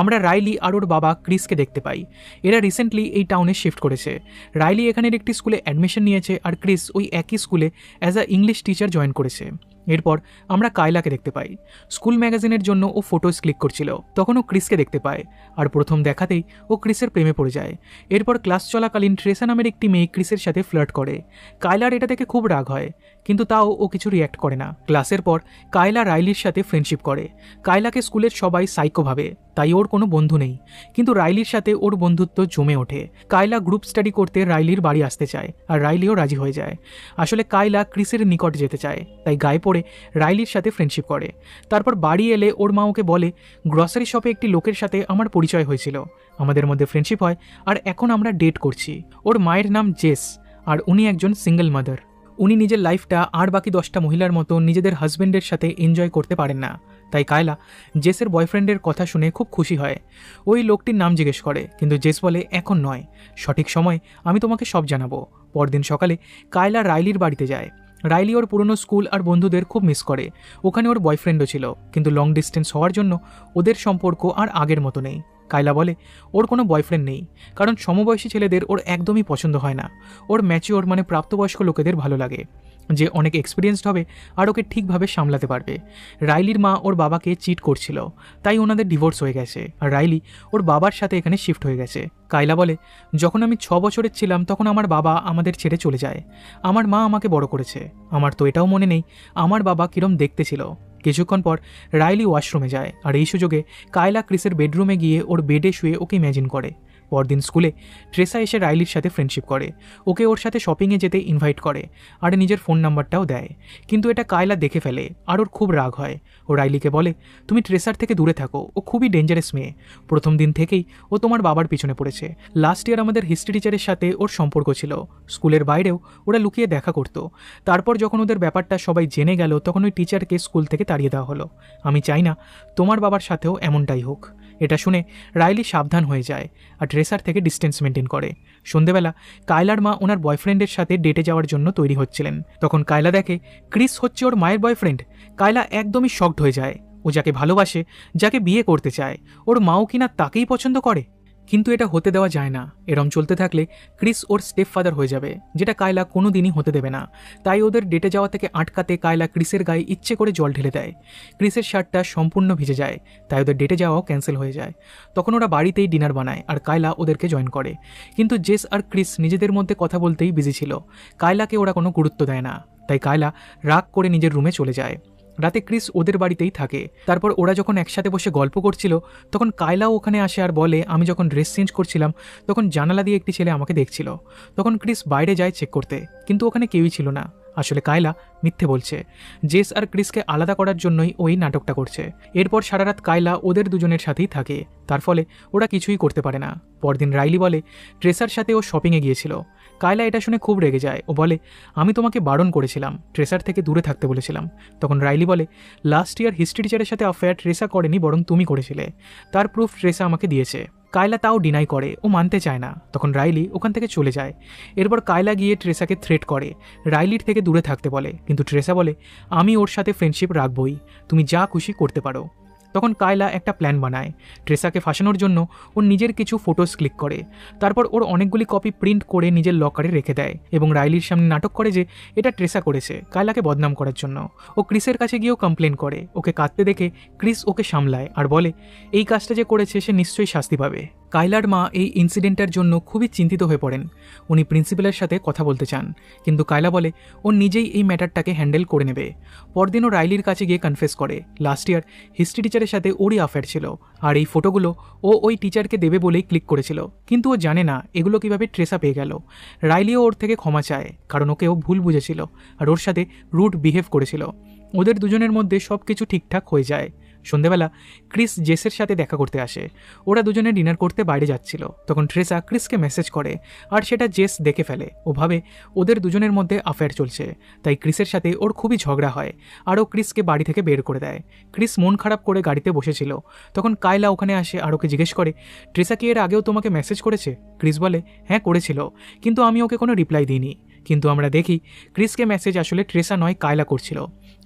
আমরা রাইলি আর ওর বাবা ক্রিসকে দেখতে পাই। এরা রিসেন্টলি এই টাউনে শিফট করেছে। রাইলি এখানের একটি স্কুলে অ্যাডমিশন নিয়েছে আর ক্রিস ওই একই স্কুলে as a English teacher join করেছে। এরপর আমরা কায়লাকে দেখতে পাই। স্কুল ম্যাগাজিনের জন্য ও ফটোজ ক্লিক করছিল। তখন ও ক্রিসকে দেখতে পায়। আর প্রথম দেখাতেই ও ক্রিসের প্রেমে পড়ে যায়। এরপর ক্লাস চলাকালীন ট্রেসা নামের একটি মেয়ে ক্রিসের সাথে ফ্লার্ট করে। কায়লার এটা দেখে খুব রাগ হয়। কিন্তু তাও ও কিছু রিয়্যাক্ট করে না। ক্লাসের পর কায়লা রাইলির সাথে ফ্রেন্ডশিপ করে। কায়লাকে স্কুলের সবাই সাইকো ভাবে, তাই ওর কোনো বন্ধু নেই। কিন্তু রাইলির সাথে ওর বন্ধুত্ব জমে ওঠে। কায়লা গ্রুপ স্টাডি করতে রাইলির বাড়ি আসতে চায়। আর রাইলিও রাজি হয়ে যায়। আসলে কায়লা ক্রিসের নিকট যেতে চায়। তাই গায়ে পড়ে রাইলির সাথে ফ্রেন্ডশিপ করে। তারপর বাড়ি এলে ওর মা ওকে বলে গ্রসারি শপে একটি লোকের সাথে আমার পরিচয় হয়েছিল। আমাদের মধ্যে ফ্রেন্ডশিপ হয় আর এখন আমরা ডেট করছি। ওর মায়ের নাম জেস আর উনি একজন সিঙ্গেল মাদার উনি নিজের লাইফটা আর বাকি দশটা মহিলার মতো নিজেদের হাজবেন্ডের সাথে এনজয় করতে পারেন না। তাই কায়লা জেসের বয়ফ্রেন্ডের কথা শুনে খুব খুশি হয়। ওই লোকটির নাম জিজ্ঞেস করে, কিন্তু জেস বলে, এখন নয়। সঠিক সময় আমি তোমাকে সব জানাব। পরদিন সকালে কায়লা রাইলির বাড়িতে যায়। রাইলি ওর পুরনো স্কুল আর বন্ধুদের খুব মিস করে। ওখানে ওর বয়ফ্রেন্ডও ছিল, কিন্তু লং ডিস্টেন্স হওয়ার জন্য ওদের সম্পর্ক আর আগের মতো নেই। কাইলা বলে, ওর কোনো বয়ফ্রেন্ড নেই, কারণ সমবয়সী ছেলেদের ওর একদমই পছন্দ হয় না। ওর ম্যাচিওর মানে প্রাপ্তবয়স্ক লোকেদের ভালো লাগে। যে অনেক এক্সপিরিয়েন্সড হবে আর ওকে ঠিকভাবে সামলাতে পারবে। রাইলির মা ওর বাবাকে চিট করছিল, তাই ওনাদের ডিভোর্স হয়ে গেছে। আর রাইলি ওর বাবার সাথে এখানে শিফট হয়ে গেছে। কায়লা বলে, যখন আমি ছ বছরের ছিলাম, তখন আমার বাবা আমাদের ছেড়ে চলে যায়। আমার মা আমাকে বড় করেছে। আমার তো এটাও মনে নেই, আমার বাবা কিরম দেখতে ছিল। কিছুক্ষণ পর রাইলি ওয়াশরুমে যায়। আর এই সুযোগে কায়লা ক্রিসের বেডরুমে গিয়ে ওর বেডে শুয়ে ওকে ইম্যাজিন করে। পরদিন স্কুলে ট্রেসা এসে রাইলির সাথে ফ্রেন্ডশিপ করে। ওকে ওর সাথে শপিংয়ে যেতে ইনভাইট করে আর নিজের ফোন নাম্বারটাও দেয়। কিন্তু এটা কায়লা দেখে ফেলে আর ওর খুব রাগ হয়। ও রাইলিকে বলে, তুমি ট্রেসার থেকে দূরে থাকো, ও খুবই ডেঞ্জারাস মেয়ে। প্রথম দিন থেকেই ও তোমার বাবার পিছনে পড়েছে। লাস্ট ইয়ার আমাদের হিস্ট্রি টিচারের সাথে ওর সম্পর্ক ছিল। স্কুলের বাইরেও ওরা লুকিয়ে দেখা করতো। তারপর যখন ওদের ব্যাপারটা সবাই জেনে গেল, তখন ওই টিচারকে স্কুল থেকে তাড়িয়ে দেওয়া হলো। আমি চাই না তোমার বাবার সাথেও এমনটাই হোক। এটা শুনে রাইলি সাবধান হয়ে যায় আর ড্রেসার থেকে ডিস্টেন্স মেনটেন করে। সন্ধেবেলা কায়লার মা ওনার বয়ফ্রেন্ডের সাথে ডেটে যাওয়ার জন্য তৈরি হচ্ছিলেন। তখন কায়লা দেখে, ক্রিস হচ্ছে ওর মায়ের বয়ফ্রেন্ড? কায়লা একদমই শকড হয়ে যায়। ও যাকে ভালোবাসে, যাকে বিয়ে করতে চায়, ওর মাও কিনা তাকেই পছন্দ করে? কিন্তু এটা হতে দেওয়া যায় না। এরম চলতে থাকলে ক্রিস ওর স্টেপ ফাদার হয়ে যাবে, যেটা কায়লা কোনো দিনই হতে দেবে না। তাই ওদের ডেটে যাওয়া থেকে আটকাতে কায়লা ক্রিসের গায়ে ইচ্ছে করে জল ঢেলে দেয়। ক্রিসের শার্টটা সম্পূর্ণ ভিজে যায়, তাই ওদের ডেটে যাওয়াও ক্যান্সেল হয়ে যায়। তখন ওরা বাড়িতেই ডিনার বানায় আর কায়লা ওদেরকে জয়েন করে। কিন্তু জেস আর ক্রিস নিজেদের মধ্যে কথা বলতেই বিজি ছিল। কায়লাকে ওরা কোনো গুরুত্ব দেয় না, তাই কায়লা রাগ করে নিজের রুমে চলে যায়। রাতে ক্রিস ওদের বাড়িতেই থাকে। তারপর ওরা যখন একসাথে বসে গল্প করছিল, তখন কায়লাও ওখানে আসে আর বলে, আমি যখন ড্রেস চেঞ্জ করছিলাম, তখন জানালা দিয়ে একটি ছেলে আমাকে দেখছিল। তখন ক্রিস বাইরে যায় চেক করতে, কিন্তু ওখানে কেউই ছিল না। আসলে কায়লা মিথ্যে বলছে। জেস আর ক্রিসকে আলাদা করার জন্যই ওই নাটকটা করছে। এরপর সারা রাত কায়লা ওদের দুজনের সাথেই থাকে। তার ফলে ওরা কিছুই করতে পারে না। পরদিন রাইলি বলে, ট্রেসার সাথে ও শপিংয়ে গিয়েছিল। কায়লা এটা শুনে খুব রেগে যায়। ও বলে, আমি তোমাকে বারণ করেছিলাম। ট্রেসার থেকে দূরে থাকতে বলেছিলাম। তখন রাইলি বলে, লাস্ট ইয়ার হিস্ট্রি টিচারের সাথে অ্যাফেয়ার ট্রেসা করেনি, বরং তুমি করেছিলে। তার প্রুফ ট্রেসা আমাকে দিয়েছে। কায়লা তাও ডিনাই করে, ও মানতে চায় না। তখন রাইলি ওখান থেকে চলে যায়। এরপর কায়লা গিয়ে ট্রেসাকে থ্রেট করে। রাইলির থেকে দূরে থাকতে বলে, কিন্তু ট্রেসা বলে, আমি ওর সাথে ফ্রেন্ডশিপ রাখবই। তুমি যা খুশি করতে পারো। তখন কায়লা একটা প্ল্যান বানায়। ট্রেসাকে ফাঁসানোর জন্য ওর নিজের কিছু ফটোস ক্লিক করে। তারপর ওর অনেকগুলি কপি প্রিন্ট করে নিজের লকারে রেখে দেয় এবং রাইলির সামনে নাটক করে যে এটা ট্রেসা করেছে কায়লাকে বদনাম করার জন্য। ও ক্রিসের কাছে গিয়েও কমপ্লেন করে। ওকে কাঁদতে দেখে ক্রিস ওকে সামলায় আর বলে, এই কাজটা যে করেছে সে নিশ্চয়ই শাস্তি পাবে। কাইলার মা এই ইনসিডেন্টের জন্য খুবই চিন্তিত হয়ে পড়েন। উনি প্রিন্সিপালের সাথে কথা বলতে চান, কিন্তু কায়লা বলে, ও নিজেই এই ম্যাটারটাকে হ্যান্ডেল করে নেবে। পরদিন ও রাইলির কাছে গিয়ে কনফেস করে। লাস্ট ইয়ার হিস্ট্রি টিচারের সাথে ওরই অ্যাফেয়ার ছিল, আর এই ফটোগুলো ও ওই টিচারকে দেবে বলেই ক্লিক করেছিল। কিন্তু ও জানে না এগুলো কীভাবে ট্রেসা পেয়ে গেল। রাইলিও ওর থেকে ক্ষমা চায়, কারণ ওকে ও ভুল বুঝেছিল, আর ওর সাথে রুট বিহেভ করেছিল। ওদের দুজনের মধ্যে সব কিছু ঠিকঠাক হয়ে যায়। সন্ধেবেলা ক্রিস জেসের সাথে দেখা করতে আসে। ওরা দুজনে ডিনার করতে বাইরে যাচ্ছিল। তখন ট্রেসা ক্রিসকে মেসেজ করে, আর সেটা জেস দেখে ফেলে। ও ভাবে, ওদের দুজনের মধ্যে অ্যাফেয়ার চলছে, তাই ক্রিসের সাথে ওর খুবই ঝগড়া হয়, আর ও ক্রিসকে বাড়ি থেকে বের করে দেয়। ক্রিস মন খারাপ করে গাড়িতে বসেছিল। তখন কায়লা ওখানে আসে আর ওকে জিজ্ঞেস করে ট্রেসা কি এর আগেও তোমাকে মেসেজ করেছে? ক্রিস বলে হ্যাঁ করেছিল, কিন্তু আমি ওকে কোনো রিপ্লাই দিইনি। কিন্তু আমরা দেখি, ক্রিসকে মেসেজ আসলে ট্রেসা নয় কায়লা করছিল।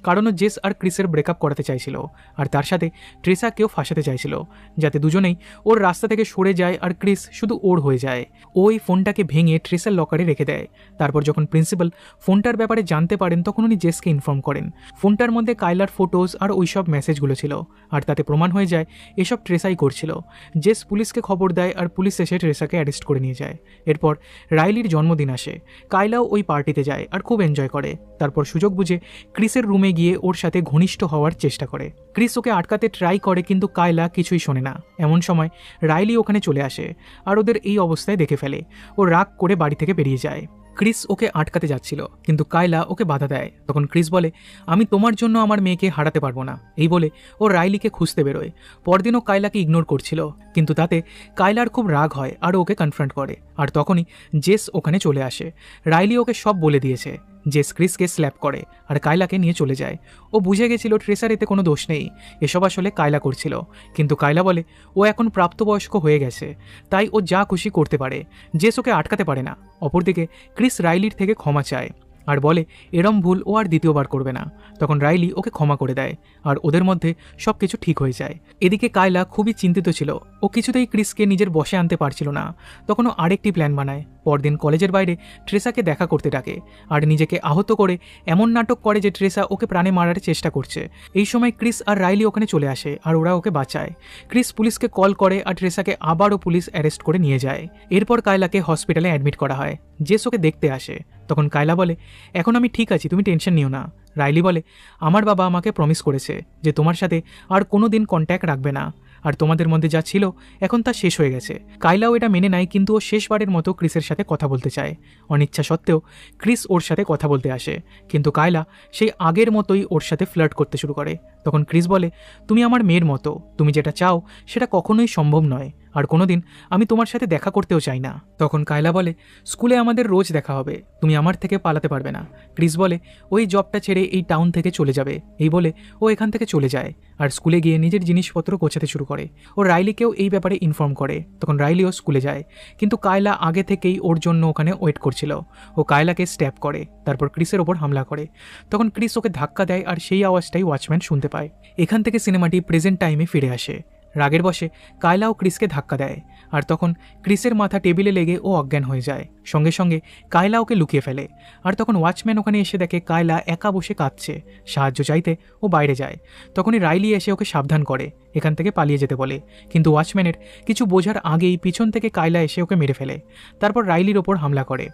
কারণ জেস আর ক্রিসের ব্রেকআপ করাতে চাইছিল। আর তার সাথে ট্রেসাকেও ফাঁসাতে চাইছিল, যাতে দুজনেই ওর রাস্তা থেকে সরে যায় আর ক্রিস শুধু ওর হয়ে যায়। ওই ফোনটাকে ভেঙে ট্রেসার লকারে রেখে দেয়। তারপর যখন প্রিন্সিপাল ফোনটার ব্যাপারে জানতে পারেন, তখন উনি জেসকে ইনফর্ম করেন। ফোনটার মধ্যে কাইলার ফটোজ আর ওইসব মেসেজগুলো ছিল। আর তাতে প্রমাণ হয়ে যায়, এসব ট্রেসাই করছিল। জেস পুলিশকে খবর দেয় আর পুলিশ এসে ট্রেসাকে অ্যারেস্ট করে নিয়ে যায়। এরপর রাইলির জন্মদিন আসে। কাইলাও ওই পার্টিতে যায় আর খুব এনজয় করে। তারপর সুযোগ বুঝে ক্রিসের রুমে গিয়ে ওর সাথে ঘনিষ্ঠ হওয়ার চেষ্টা করে। ক্রিস ওকে আটকাতে ট্রাই করে কিন্তু কায়লা কিছুই শোনে না। এমন সময় রাইলি ওখানে চলে আসে আর ওদের এই অবস্থায় দেখে ফেলে। ও রাগ করে বাড়ি থেকে বেরিয়ে যায়। ক্রিস ওকে আটকাতে যাচ্ছিল, কিন্তু কায়লা ওকে বাধা দেয়। তখন ক্রিস বলে, আমি তোমার জন্য আমার মেয়েকে হারাতে পারব না। এই বলে ও রাইলিকে খুঁজতে বেরোয়। পরদিনও কায়লাকে ইগনোর করছিল। কিন্তু তাতে কায়লার খুব রাগ হয় আর ওকে কনফ্রন্ট করে। আর তখনই জেস ওখানে চলে আসে। রাইলি ওকে সব বলে দিয়েছে। জেস ক্রিসকে স্ল্যাপ করে আর কায়লাকে নিয়ে চলে যায়। ও বুঝে গেছিল ট্রেসার এতে কোনো দোষ নেই। এসব আসলে কায়লা করছিল। কিন্তু কায়লা বলে, ও এখন প্রাপ্তবয়স্ক হয়ে গেছে। তাই ও যা খুশি করতে পারে। জেস ওকে আটকাতে পারে না। অপরদিকে ক্রিস রাইলির থেকে ক্ষমা চায়। আর বলে, এরম ভুল ও আর দ্বিতীয়বার করবে না। তখন রাইলি ওকে ক্ষমা করে দেয়, আর ওদের মধ্যে সব কিছু ঠিক হয়ে যায়। এদিকে কায়লা খুবই চিন্তিত ছিল, ও কিছুতেই ক্রিসকে নিজের বসে আনতে পারছিল না। তখন ও আরেকটি প্ল্যান বানায়। পরদিন কলেজের বাইরে ট্রেসাকে দেখা করতে ডাকে আর নিজেকে আহত করে এমন নাটক করে যে ট্রেসা ওকে প্রাণে মারার চেষ্টা করছে। এই সময় ক্রিস আর রাইলি ওখানে চলে আসে আর ওরা ওকে বাঁচায়। ক্রিস পুলিশকে কল করে আর ট্রেসাকে আবারও পুলিশ অ্যারেস্ট করে নিয়ে যায়। এরপর কায়লাকে হসপিটালে অ্যাডমিট করা হয়। জেস ওকে দেখতে আসে। তখন কায়লা বলে, এখন আমি ঠিক আছি, তুমি টেনশন নিও না। রাইলি বলে, আমার বাবা আমাকে প্রমিস করেছে যে তোমার সাথে আর কোনো দিন কন্ট্যাক্ট রাখবে না। আর তোমাদের মধ্যে যা ছিল এখন তা শেষ হয়ে গেছে। কাইলাও এটা মেনে নেয়, কিন্তু ও শেষবারের মতো ক্রিসের সাথে কথা বলতে চায়। অনিচ্ছা সত্ত্বেও ক্রিস ওর সাথে কথা বলতে আসে, কিন্তু কায়লা সেই আগের মতোই ওর সাথে ফ্লার্ট করতে শুরু করে। তখন ক্রিস বলে, তুমি আমার মেয়ের মতো, তুমি যেটা চাও সেটা কখনোই সম্ভব নয়। আর কোনোদিন আমি তোমার সাথে দেখা করতেও চাই না। তখন কায়লা বলে, স্কুলে আমাদের রোজ দেখা হবে। তুমি আমার থেকে পালাতে পারবে না। ক্রিস বলে, ওই জবটা ছেড়ে এই টাউন থেকে চলে যাবে। এই বলে, ও এখান থেকে চলে যায় আর স্কুলে গিয়ে নিজের জিনিসপত্র গোছাতে শুরু করে। ও রাইলিকেও এই ব্যাপারে ইনফর্ম করে। তখন রাইলিও স্কুলে যায়। কিন্তু কায়লা আগে থেকেই ওর জন্য ওখানে ওয়েট করছিল। ও কায়লাকে স্ট্যাপ করে, তারপর ক্রিসের ওপর হামলা করে। তখন ক্রিস ওকে ধাক্কা দেয় আর সেই আওয়াজটাই ওয়াচম্যান শুনতে পায়। এখান থেকে সিনেমাটি প্রেজেন্ট টাইমে ফিরে আসে। রাগের বসে কায়লা ও ক্রিসকে ধাক্কা দেয়, আর তখন ক্রিসের মাথা টেবিলে লেগে ও অজ্ঞান হয়ে যায়। সঙ্গে সঙ্গে কায়লা ওকে লুকিয়ে ফেলে, আর তখন ওয়াচম্যান ওখানে এসে দেখে কায়লা একা বসে কাঁদছে, সাহায্য চাইতে ও বাইরে যায়। তখনই রাইলি এসে ওকে সাবধান করে, এখান থেকে পালিয়ে যেতে বলে। কিন্তু ওয়াচম্যানের কিছু বোঝার আগেই পিছন থেকে কায়লা এসে ওকে মেরে ফেলে। তারপর রাইলির ওপর হামলা করে।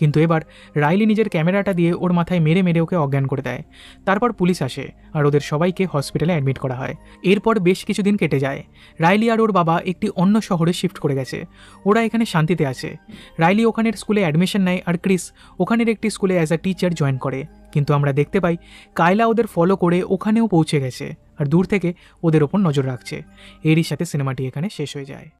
কিন্তু এবার রাইলি নিজের ক্যামেরাটা দিয়ে ওর মাথায় মেরে মেরে ওকে অজ্ঞান করে দেয়। তারপর পুলিশ আসে আর ওদের সবাইকে হসপিটালে অ্যাডমিট করা হয়। এরপর বেশ কিছুদিন কেটে যায়। রাইলি আর ওর বাবা একটি অন্য শহরে শিফট করে গেছে। ওরা এখানে শান্তিতে আছে। রাইলি ওখানের স্কুলে অ্যাডমিশন নেয় আর ক্রিস ওখানের একটি স্কুলে অ্যাজ আ টিচার জয়েন করে। কিন্তু আমরা দেখতে পাই কায়লা ওদের ফলো করে ওখানেও পৌঁছে গেছে আর দূর থেকে ওদের ওপর নজর রাখছে। এরই সাথে সিনেমাটি এখানে শেষ হয়ে যায়।